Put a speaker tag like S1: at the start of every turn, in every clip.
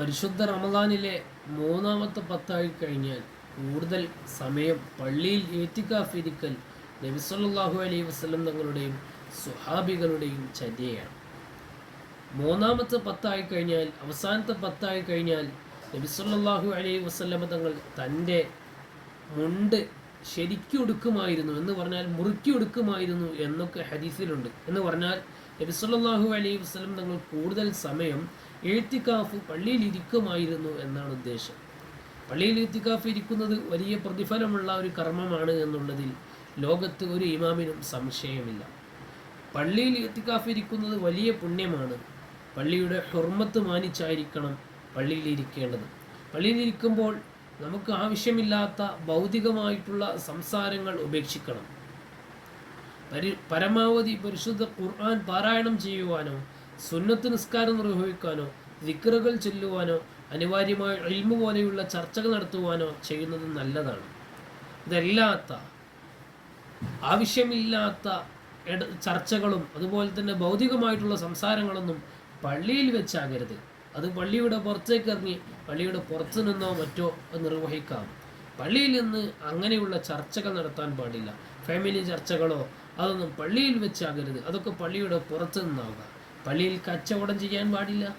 S1: പരിശുദ്ധ റമദാനിലെ മൂന്നാമത്തെ പത്തായി കഴിഞ്ഞാൽ കൂടുതൽ സമയം പള്ളിയിൽ ഏറ്റിക്കാഫിരിക്കൽ നബിസ്വല്ലാഹു അലൈഹി വസ്ലം തങ്ങളുടെയും സുഹാബികളുടെയും ചര്യയാണ്. മൂന്നാമത്തെ പത്തായി കഴിഞ്ഞാൽ അവസാനത്തെ പത്തായി കഴിഞ്ഞാൽ നബിസ്വല്ലാഹു അലൈഹി വസ്ലമ തങ്ങൾ തന്റെ മുണ്ട് ശരിക്കും ഉടുക്കുമായിരുന്നു എന്ന് പറഞ്ഞാൽ മുറുക്കി എടുക്കുമായിരുന്നു എന്നൊക്കെ ഹദീസിലുണ്ട്. എന്ന് പറഞ്ഞാൽ നബിസല്ലാഹു അലൈഹി വസ്ലം തങ്ങൾ കൂടുതൽ സമയം എഴുത്തിക്കാഫ് പള്ളിയിൽ ഇരിക്കുമായിരുന്നു എന്നാണ് ഉദ്ദേശം. പള്ളിയിൽ എത്തിക്കാഫ് ഇരിക്കുന്നത് വലിയ പ്രതിഫലമുള്ള ഒരു കർമ്മമാണ് എന്നുള്ളതിൽ ലോകത്ത് ഒരു ഇമാമിനും സംശയമില്ല. പള്ളിയിൽ എത്തിക്കാഫ് ഇരിക്കുന്നത് വലിയ പുണ്യമാണ്. പള്ളിയുടെ ഹുർമത്ത് മാനിച്ചായിരിക്കണം പള്ളിയിൽ ഇരിക്കേണ്ടത്. പള്ളിയിൽ ഇരിക്കുമ്പോൾ നമുക്ക് ആവശ്യമില്ലാത്ത ഭൗതികമായിട്ടുള്ള സംസാരങ്ങൾ ഉപേക്ഷിക്കണം. പരി പരമാവധി പരിശുദ്ധ ഖുർആൻ പാരായണം ചെയ്യുവാനോ സുന്നത്ത് നിസ്കാരം നിർവഹിക്കാനോ വിക്രകൾ ചൊല്ലുവാനോ അനിവാര്യമായ ഇൽമു പോലെയുള്ള ചർച്ചകൾ നടത്തുവാനോ ചെയ്യുന്നത് നല്ലതാണ്. ഇതല്ലാത്ത ആവശ്യമില്ലാത്ത ചർച്ചകളും അതുപോലെ തന്നെ ഭൗതികമായിട്ടുള്ള സംസാരങ്ങളൊന്നും പള്ളിയിൽ വെച്ചാകരുത്. അത് പള്ളിയുടെ പുറത്തേക്ക് ഇറങ്ങി പള്ളിയുടെ പുറത്തു നിന്നോ മറ്റോ നിർവഹിക്കാം. പള്ളിയിൽ നിന്ന് അങ്ങനെയുള്ള ചർച്ചകൾ നടത്താൻ പാടില്ല. ഫാമിലി ചർച്ചകളോ അതൊന്നും പള്ളിയിൽ വെച്ചാകരുത്. അതൊക്കെ പള്ളിയുടെ പുറത്തു നിന്നാവുക. പള്ളിയിൽ കച്ചവടം ചെയ്യാൻ പാടില്ല.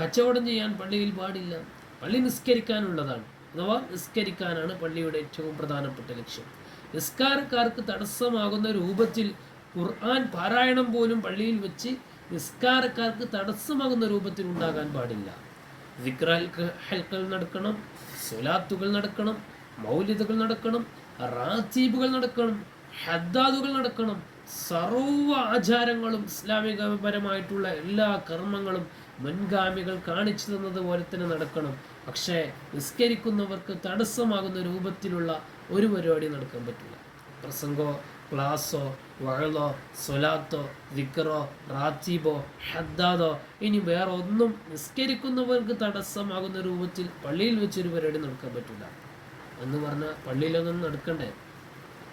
S1: കച്ചവടം ചെയ്യാൻ പള്ളിയിൽ പാടില്ല. പള്ളി നിസ്കരിക്കാനുള്ളതാണ്. അഥവാ നിസ്കരിക്കാനാണ് പള്ളിയുടെ ഏറ്റവും പ്രധാനപ്പെട്ട ലക്ഷ്യം. നിസ്കാരക്കാർക്ക് തടസ്സമാകുന്ന രൂപത്തിൽ ഖുർആൻ പാരായണം പോലും പള്ളിയിൽ വെച്ച് നിസ്കാരക്കാർക്ക് തടസ്സമാകുന്ന രൂപത്തിൽ ഉണ്ടാകാൻ പാടില്ല. ഹൽക്കൽ നടക്കണം. സുലാത്തുകൾ നടക്കണം. മൗലിതകൾ നടക്കണം. റാത്തീബുകൾ നടക്കണം. ഹദ്ദാദുകൾ നടക്കണം. സർവ ആചാരങ്ങളും ഇസ്ലാമികപരമായിട്ടുള്ള എല്ലാ കർമ്മങ്ങളും മുൻഗാമികൾ കാണിച്ചു തന്നതുപോലെ തന്നെ നടക്കണം. പക്ഷേ നിസ്കരിക്കുന്നവർക്ക് തടസ്സമാകുന്ന രൂപത്തിലുള്ള ഒരു പരിപാടി നടക്കാൻ പറ്റില്ല. പ്രസംഗോ ക്ലാസ്സോ വഴലോ സൊലാത്തോ വിക്കറോ റാത്തീബോ ഹദ്ദാദോ ഇനി വേറെ ഒന്നും നിസ്കരിക്കുന്നവർക്ക് തടസ്സമാകുന്ന രൂപത്തിൽ പള്ളിയിൽ വെച്ചൊരു പരിപാടി നടക്കാൻ പറ്റില്ല. എന്ന് പറഞ്ഞാൽ പള്ളിയിലൊന്നും നടക്കണ്ടേ?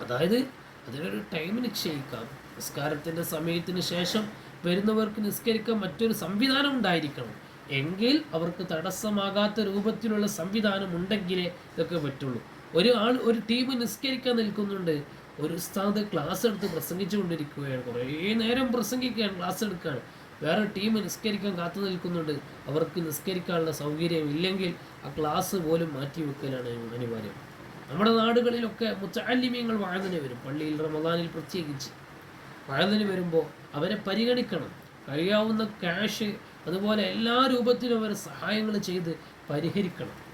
S1: അതായത് അതിനൊരു ടൈം നിശ്ചയിക്കാം. നിസ്കാരത്തിന്റെ സമയത്തിന് ശേഷം വരുന്നവർക്ക് നിസ്കരിക്കാൻ മറ്റൊരു സംവിധാനം ഉണ്ടായിരിക്കണം. എങ്കിൽ അവർക്ക് തടസ്സമാകാത്ത രൂപത്തിലുള്ള സംവിധാനം ഉണ്ടെങ്കിലേ ഇതൊക്കെ പറ്റുള്ളൂ. ഒരു ആൾ ഒരു ടീം നിസ്കരിക്കാൻ നിൽക്കുന്നുണ്ട്. ഒരു ഉസ്താദ് ക്ലാസ് എടുത്ത് പ്രസംഗിച്ചു കൊണ്ടിരിക്കുകയാണ് കുറേ നേരം പ്രസംഗിക്കുകയാണ് ക്ലാസ് എടുക്കുകയാണ്. വേറെ ടീം നിസ്കരിക്കാൻ കാത്തു നിൽക്കുന്നുണ്ട്. അവർക്ക് നിസ്കരിക്കാനുള്ള സൗകര്യം ഇല്ലെങ്കിൽ ആ ക്ലാസ് പോലും മാറ്റി വെക്കലാണ് അനിവാര്യം. നമ്മുടെ നാടുകളിലൊക്കെ മുച്ചാലിമ്യങ്ങൾ വാഴുന്നതിന് വരും. പള്ളിയിൽ റമദാനിൽ പ്രത്യേകിച്ച്. വാഴുന്നതിന് വരുമ്പോൾ അവരെ പരിഗണിക്കണം. കഴിയാവുന്ന ക്യാഷ് അതുപോലെ എല്ലാ രൂപത്തിലും അവരെ സഹായങ്ങൾ ചെയ്ത് പരിഹരിക്കണം.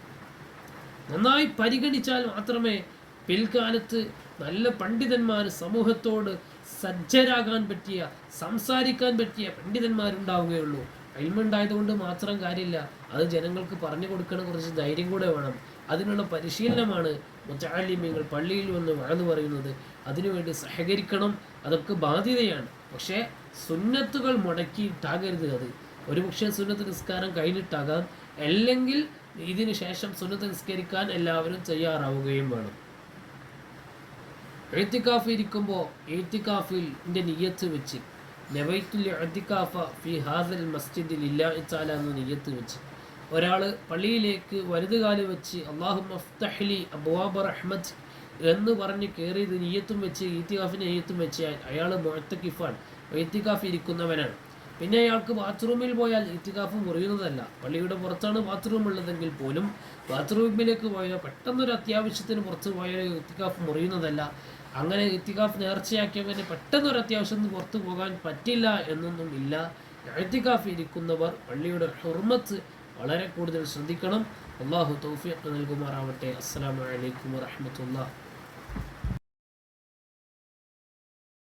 S1: നന്നായി പരിഗണിച്ചാൽ മാത്രമേ പിൽക്കാലത്ത് നല്ല പണ്ഡിതന്മാർ സമൂഹത്തോട് സജ്ജരാകാൻ പറ്റിയ സംസാരിക്കാൻ പറ്റിയ പണ്ഡിതന്മാരുണ്ടാവുകയുള്ളൂ. അയിൽമുണ്ടായതുകൊണ്ട് മാത്രം കാര്യമില്ല. അത് ജനങ്ങൾക്ക് പറഞ്ഞു കൊടുക്കണ കുറച്ച് ധൈര്യം കൂടെ വേണം. അതിനുള്ള പരിശീലനമാണ് മുച്ചാലിമ്യങ്ങൾ പള്ളിയിൽ വന്ന് വഴന്നു പറയുന്നത്. അതിനുവേണ്ടി സഹകരിക്കണം അതൊക്കെ ബാധ്യതയാണ്. പക്ഷേ സുന്നത്തുകൾ മുടക്കിയിട്ടാകരുത് അത്. ഒരുപക്ഷെ സുന്നത്ത് നിസ്കാരം കഴിഞ്ഞിട്ടാകാം. അല്ലെങ്കിൽ ഇതിനു ശേഷം സുന്നത്ത് നിസ്കരിക്കാൻ എല്ലാവരും തയ്യാറാവുകയും വേണം. എഴുത്തിക്കാഫ് ഇരിക്കുമ്പോൾ എഴുത്തിക്കാഫിൽ എന്റെ നിയ്യത്ത് വെച്ച് നവൈത്തുൽ ഫി ഹാസൽ മസ്ജിദിൽ ഇല്ല എന്ന് നെയ്യത്ത് വെച്ച്. ഒരാൾ പള്ളിയിലേക്ക് വലുതുകാൽ വെച്ച് അള്ളാഹു മഫ്തഹ്ലി റഹ്മത്ത് എന്ന് പറഞ്ഞ് കയറിയത് നീയത്തും വെച്ച് ഈത്തികാഫിന് നെയ്യത്തും വെച്ച് അയാൾ മൊഴത്തക്കിഫാണ് എഴുത്തിക്കാഫ് ഇരിക്കുന്നവനാണ്. പിന്നെ അയാൾക്ക് ബാത്റൂമിൽ പോയാൽ ഇത്തികാഫ് മുറിയുന്നതല്ല. പള്ളിയുടെ പുറത്താണ് ബാത്റൂം ഉള്ളതെങ്കിൽ പോലും ബാത്റൂമിലേക്ക് പോയാൽ പെട്ടെന്നൊരു അത്യാവശ്യത്തിന് പുറത്ത് പോയാൽ ഇത്തികാഫ് മുറിയുന്നതല്ല. അങ്ങനെ ഇത്തികാഫ് നേർച്ചയാക്കിയവന് പെട്ടെന്നൊരു അത്യാവശ്യം പുറത്തു പോകാൻ പറ്റില്ല എന്നൊന്നും ഇല്ല. എഴുത്തിക്കാഫ് ഇരിക്കുന്നവർ പള്ളിയുടെ ഹുർമത്ത് വളരെ കൂടുതൽ ശ്രദ്ധിക്കണം. അള്ളാഹു തൗഫീഖ് നൽകുമാറാവട്ടെ. അസ്സാം വലൈക്കും വാഹമത്തുള്ള